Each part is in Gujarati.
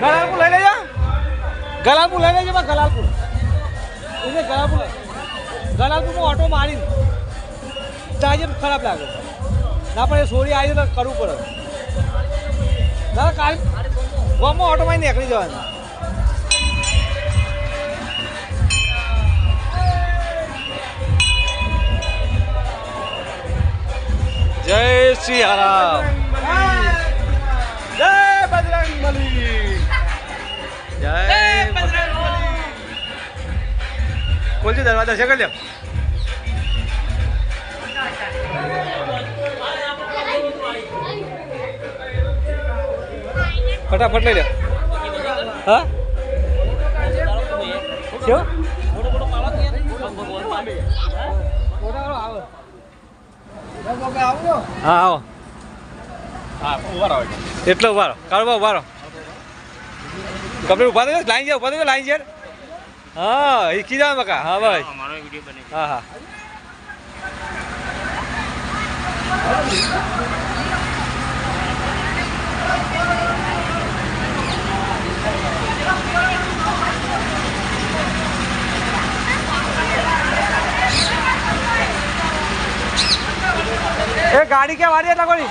ગલાલપુર લઈ લેજો. ગલાલપુર લઈ લેજો ગલાલપુર. એટલે ગલાલપુર ગલાલપુરમાં ઓટો મારી ચાર્જ ખરાબ લાગે. ના પણ એ સોરી આવી તો કરવું પડે. દાદા કાલ ગામમાં ઓટો મારી નીકળી જવાનું. જય શ્રી હરામ. જય બજરંગ બલી ખોલજો દરવાજા છે કરી ફટાફટ લઈ લે. હા? શું હા આવો. એટલો ઊભા રહો. કાળવા ઊભા રહો. કપડે ઊભા થયો લાઈન છે ઊભા થયો લાઈન છે હા એ કીધા બકા હા ભાઈ. અમારો વીડિયો બને હા હા. એ ગાડી ક્યાં વાળી એટલા કોની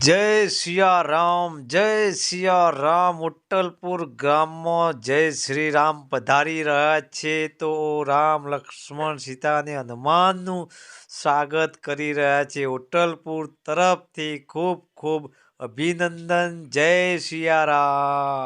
જય સિયા રામ જય સિયા રામ ઉટ્ટલપુર ગામમાં જય શ્રી રામ પધારી રહ્યા છે તો રામ લક્ષ્મણ સીતા અને હનુમાનનું સ્વાગત કરી રહ્યા છે. ઉટ્ટલપુર તરફથી ખૂબ ખૂબ અભિનંદન. જય સિયા રામ